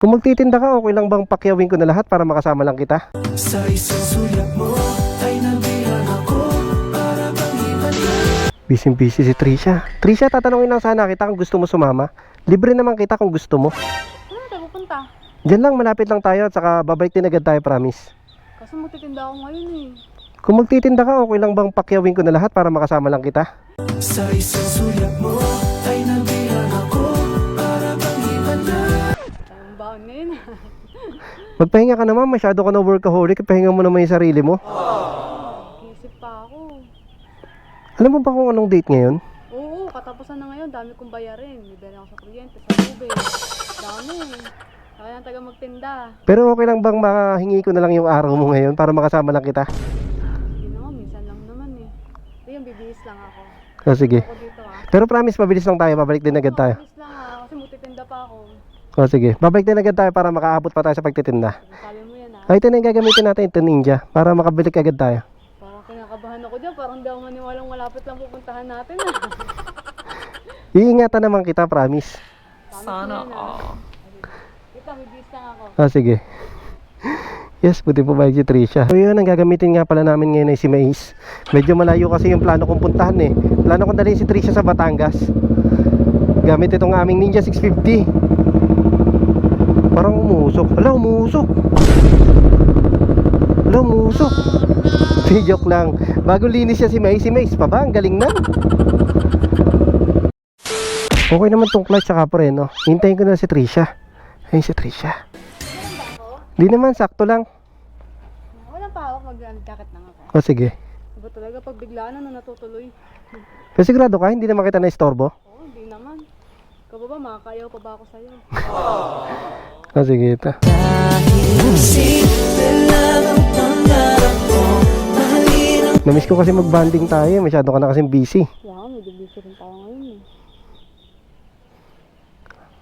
Kung magtitinda ka, okay lang bang pakyawin ko na lahat para makasama lang kita? Sa isang sulyap mo ay ako para bang Busy-busy si Trisha. Trisha, tatanungin lang sana kita kung gusto mo sumama. Libre naman kita kung gusto mo. Ano tayo pupunta? Diyan lang, malapit lang tayo at saka babalik din agad tayo, promise. Kasi magtitinda ako ngayon eh. Kung magtitinda ka, okay lang bang pakyawin ko na lahat para makasama lang kita? Sa isang sulyap mo Magpahinga ka naman, masyado ka na workaholic. Pahinga mo naman yung sarili mo. Isip pa ako. Alam mo ba kung anong date ngayon? Oo, katapusan na ngayon. Dami kong bayarin. Bibili ako sa kuryente, sa tubig. Dami. Kaya ang taga magtinda. Pero okay lang bang makahingi ko na lang yung araw mo ngayon para makasama lang kita? Hindi naman, minsan lang naman eh. Hindi yung bibihis lang ako. O sige. Ako dito ah. Pero promise, mabilis lang tayo. Babalik din agad tayo. Lang ah, kasi magtitinda pa ako. O sige. Babalik din agad tayo para makaabot pa tayo sa pagtitinda. Sabi mo yan ah. Ay, ito na yung gagamitin natin, ito ninja. Para makabalik agad tayo. Parang kinakabahan ako dyan. Parang ako maniwalang malapit lang pupuntahan natin ah. Iingatan naman kita, promise. Sana all. Ito, bibihis lang ako. O sige. Yes, buti po ba si Trisha. So yun, ang gagamitin nga pala namin ngayon ay si Mais. Medyo malayo kasi yung plano kong puntahan eh. Plano kong dalhin si Trisha sa Batangas. Gamit itong aming Ninja 650. Parang umusok. Ala, umusok. Ala, umusok. Di joke lang. Bago linis siya si Mais, si Mais pa ba? Ang galing na. Okay naman tong clutch sa preno. Hintayin ko na si Trisha. Ayun si Trisha. Di naman, sakto lang. Walang pahawak, mag-jacket lang ako. O sige. Iba talaga pag biglaan na natutuloy. Pero sigurado ka, hindi naman kita na-istorbo? Oo, hindi naman. Ikaw ba ba, makakayaw pa ba ako sa'yo? O sige, ito. Namiss ko kasi mag-banding tayo. Masyado ka na kasing busy. Nga, medyo busy rin tayo ngayon eh.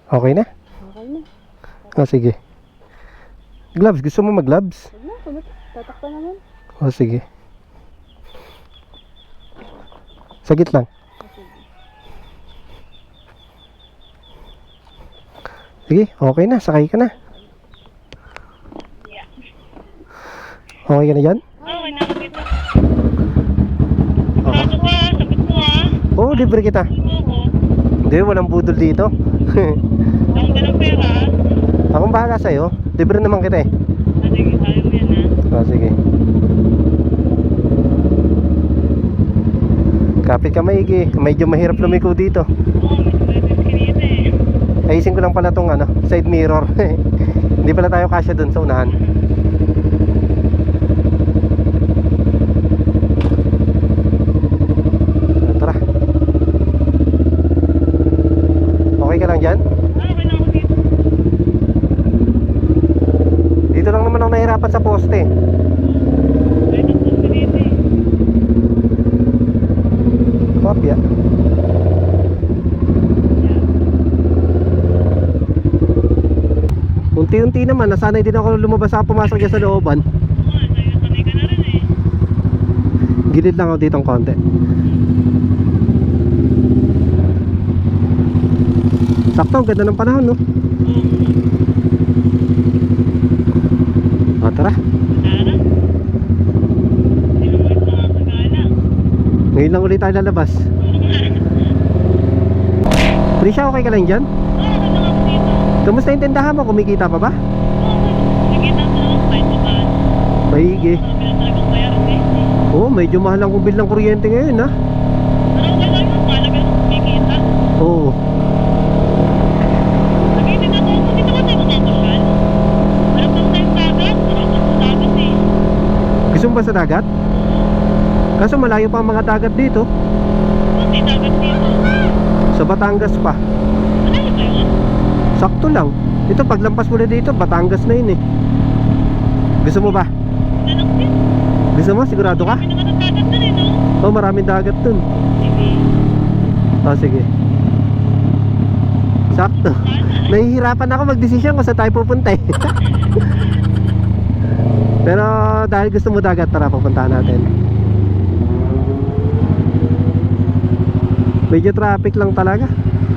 Okay na? Okay na. O sige. Gloves, gusto mo mag-gloves? Huwag na, kumit. Tatakpa naman. O sige. Sagit lang. Sige, okay na. Sakay ka na. Okay ka na dyan? Okay na. Okay. Oo, libre kita. Hindi, walang budol dito. Ang ka ng pera. Akong bahala sa'yo. Libre naman kita eh. Ah, Sige, mo yan. O, sige. Kapit ka maigi. Medyo mahirap lumiko dito. Oo, mas pwede kinita eh. Ayusin ko lang pala tong ano, side mirror. Hindi pala tayo kasya dun sa unahan. Ah, Tara. Okay ka lang dyan? Ah, okay na ako dito. Dito lang naman ako nahirapan sa poste. Kahit ang gusto dito eh. Kopya. Unti-unti naman, nasanay din ako lumabas ako pumasok dyan sa looban. Gilid lang ako dito ng konti. Sakto, ganda ng panahon, no? O, tara. Tara. Ngayon lang ulit tayo lalabas. Trisha, okay ka lang dyan? Oo, Kamusta yung tindahan mo? Kumikita pa ba? Maigi. Oo, oh, medyo mahal ang bill ng kuryente ngayon, ha? Pero okay lang yun, mahalaga yung kumikita. Oo. Eh. Gusto mo ba sa dagat? Kaso malayo pa ang mga dagat dito. Kunti dagat dito. Sa Batangas pa. Ano yun ba yun? Sakto lang. Ito, paglampas mo na dito, Batangas na yun eh. Gusto mo ba? Gusto mo? Sigurado ka? Eh, oh, maraming dagat dun. Sige. Oh, sige. Sakto. Sana. Nahihirapan ako magdesisyon kung saan tayo pupunta eh. Pero dahil gusto mo dagat, tara pupuntahan natin. Medyo traffic lang talaga.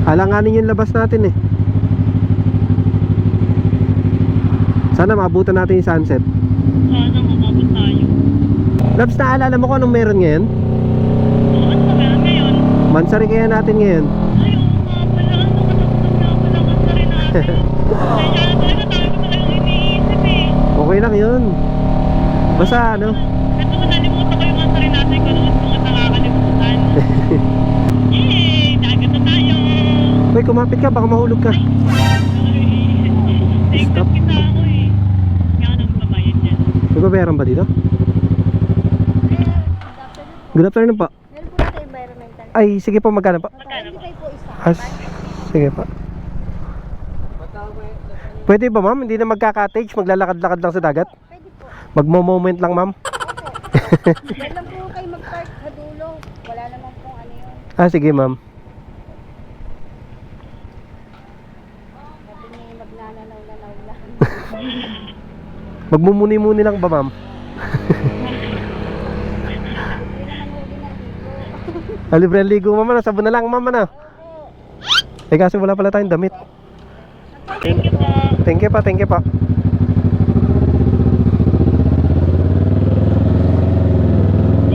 Alanganin yung labas natin eh. Sana maabutan natin yung sunset. Sana umabot tayo. Labs, naalala mo kung anong meron ngayon? Oo, ano ba meron ngayon? Mansari kaya natin ngayon. Ay, oo nga pala. Ano ka nga pala kanta rin natin. Kaya na talaga tayo ko talagang iniisip eh. Okay lang yun. Basta ano, Ito ko nalimutan ko yung kanta rin natin ko noon mga nakakalimutan. Yay! Dagat na tayo! Uy, kumapit ka, baka mahulog ka. Take Stop. kita ako eh. Kaya nang babayan dyan. May babayaran ba dito? Good afternoon po. Meron po sa environmental. Ay, sige po, magkano po? Magkano po isa. As, sige po. Pwede ba ma'am? Hindi na magka-cottage, maglalakad-lakad lang sa dagat? Pwede po. Magmo-moment lang ma'am? Meron lang po kayo mag-park sa dulo. Wala naman pong ano yun. Ah, sige ma'am. Sabi niya magnananaw-nanaw lang. Magmumuni-muni lang ba ma'am? Na. Ah, libre ang ligo ma'am, ano? sabon na lang ma'am, ano? Eh kasi wala pala tayong damit. Thank you po. Thank you pa, thank you pa.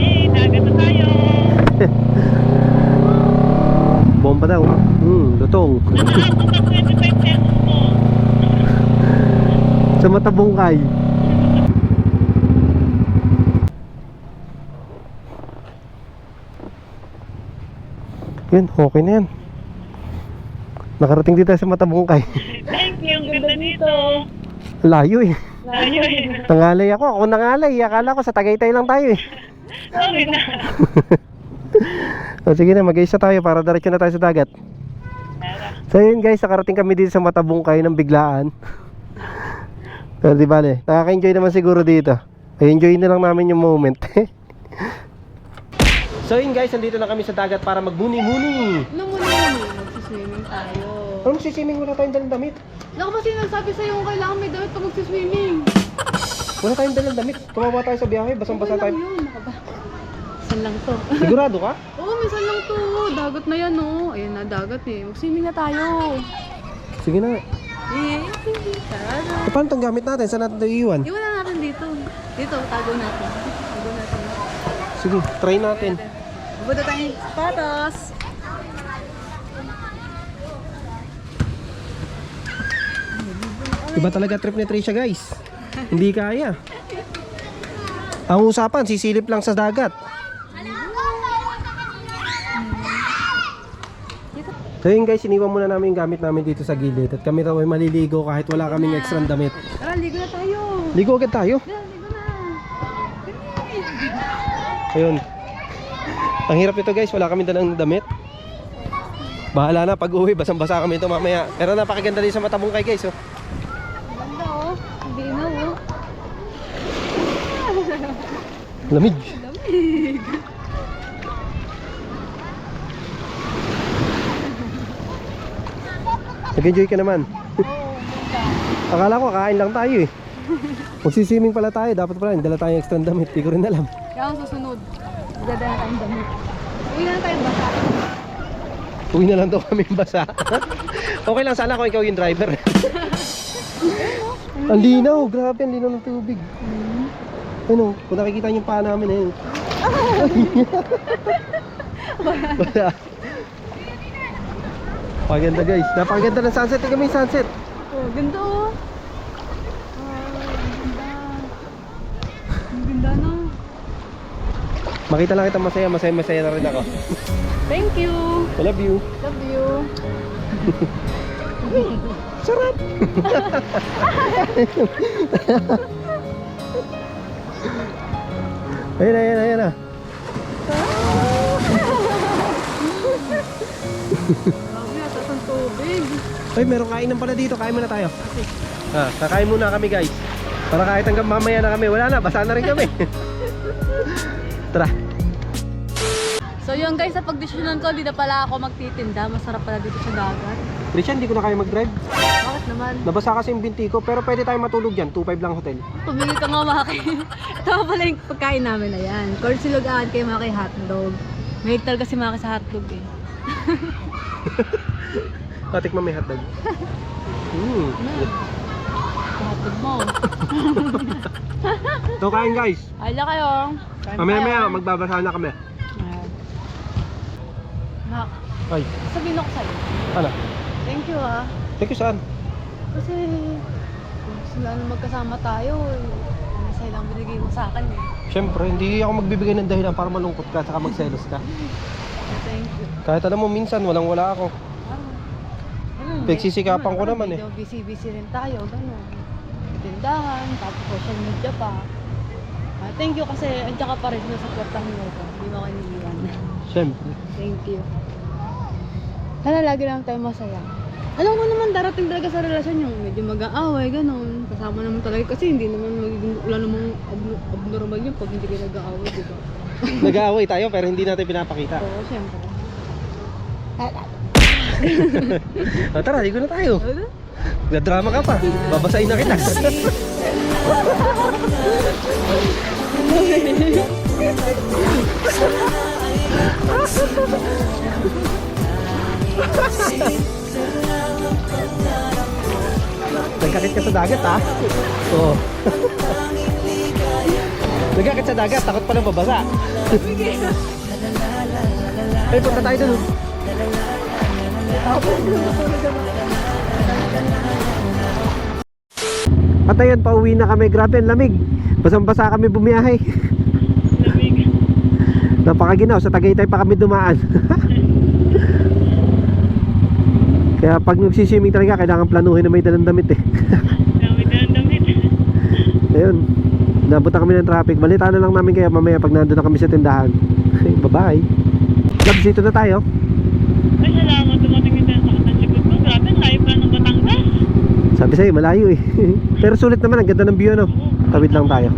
Yay! Dagat na tayo! Bomba daw. Hmm, lutong. Nakakapag 25 pesos po. Sa matabungkay. Yun, okay na yan. Nakarating dito sa matabungkay. Thank you. Ang ganda dito. Layo eh. Layo eh. Nangalay ako. Ako nangalay. Akala ko sa Tagaytay lang tayo eh. Okay na. O sige na, mag-isa tayo para diretso na tayo sa dagat. So yun guys, nakarating kami dito sa Matabungkay ng biglaan. Pero di bale, nakaka-enjoy naman siguro dito. Ay, enjoy na lang namin yung moment. so yun guys, nandito na kami sa dagat para magmuni-muni. Ano mo na yun? Magsiswimming tayo. Anong sisimming wala tayong dalang damit? Ano ba sinasabi sa'yo kung kailangan may damit pag magsiswimming? Wala tayong dalang damit. Kumawa tayo sa biyahe, basang-basa tayo. lang yun. Ba? Minsan lang to. Sigurado ka? Oo, minsan lang to. Dagat na yan, oh. Ayan na, dagat eh. Mag-swimming na tayo. Sige na. Eh, tara. E, paano itong gamit natin? Saan natin ito iiwan? Iwan na natin dito. Dito, tago natin. Tago natin. Sige, try natin. Bubuda tayong sapatos. Iba talaga trip ni Trisha guys. Hindi kaya. Ang usapan, sisilip lang sa dagat. So yun guys, iniwan muna namin yung gamit namin dito sa gilid At kami raw ay maliligo kahit wala kaming extra damit Tara, ligo na tayo. Ligo agad tayo Tara, ligo na. Ayun Ang hirap nito guys, wala kami dalang damit. Bahala na. Pag uwi, basang-basa kami ito mamaya. Pero napakaganda din sa matabong kay guys oh. Ganda, oh. Hindi na, oh. Lamig. Lamig. Nag-enjoy ka naman. Akala ko kain lang tayo eh. Magsisiming pala tayo, dapat pala hindi dala tayong extra damit, di ko rin alam. Kaya ang susunod, dadala tayong damit. Uwi na tayong basa. Uwi na lang daw kami basa. okay lang sana kung ikaw yung driver. ang linaw, grabe ang linaw ng tubig. Ano, kung nakikita niyo yung paa namin eh. Wala. Paganda guys, napakaganda ng sunset. Tingnan mo yung sunset. Oh, ganda, oh. Ah, ang ganda. Ang ganda, no? Makita lang kita masaya, masaya, masaya na rin ako. Thank you. I love you. Love you. Sarap! ayun na, ayun na, ayun na. Grabe, atas ang tubig. Ay, meron kainan pala dito. Kain muna tayo. Ah, kakain muna kami guys. Para kahit hanggang mamaya na kami. Wala na, basa na rin kami. Tara. So yun guys, sa pagdesisyonan ko, di na pala ako magtitinda. Masarap pala dito sa dagat. Christian, hindi ko na kaya mag-drive. Bakit naman? Nabasa kasi yung binti ko. Pero pwede tayo matulog dyan. 2.5 lang hotel. Tumingin ka nga Maki. Ito pala yung pagkain namin na yan. Corn silugaan kay Maki hotdog. May talaga si Maki sa hotdog eh. Patik mo may hotdog. Sa hotdog mo. So kain guys. Ay, na kayo. Kain Mamaya maya magbabasa na kami. Nak, Ay, sabihin ako sa'yo. ano? Thank you ah. Thank you saan? Kasi kung sila na magkasama tayo, eh, ano sa'yo lang binigay mo sa akin eh. Siyempre, hindi ako magbibigay ng dahilan para malungkot ka saka magselos ka. Thank you. Kahit alam mo, minsan walang wala ako. Ano, Pagsisikapan ko ano, naman eh. medyo Busy-busy rin tayo, gano'n. Tindahan, tapos social media pa. Ah, thank you kasi andyan ka pa rin na supportahan mo ko. Hindi mo ako iniiwan. Siyempre. Thank you. Sana lagi lang tayo masaya. Alam ko naman darating talaga sa relasyon yung medyo mag-aaway, ganun. Kasama naman talaga kasi hindi naman magiging, wala namang ab- abnormal yun pag hindi kayo nag-aaway, di ba? Nag-aaway tayo pero hindi natin pinapakita. Oo, syempre. O tara, ligo na tayo. Ano? Nagdrama ka pa. Babasahin na kita. Nagkakit ka sa dagat ha? Oo. Nagkakit sa dagat, takot pa lang babasa. Ay, punta tayo dun. At ayun, pauwi na kami. Grabe, ang lamig. Basang-basa kami bumiyahe. Napakaginaw, sa Tagaytay pa kami dumaan. Kaya pag nagsiswimming talaga, kailangan planuhin na may dalang damit eh. Damit. Ayun, nabot na kami ng traffic. Balita na lang namin kayo mamaya pag nandun na kami sa tindahan. Bye-bye. Labs, dito na tayo. Ay, salamat. Dumating yung sa likod ko. Grabe, layo pa ng Batangas. Sabi sa'yo, malayo eh. Pero sulit naman, ang ganda ng view ano. Tawid lang tayo.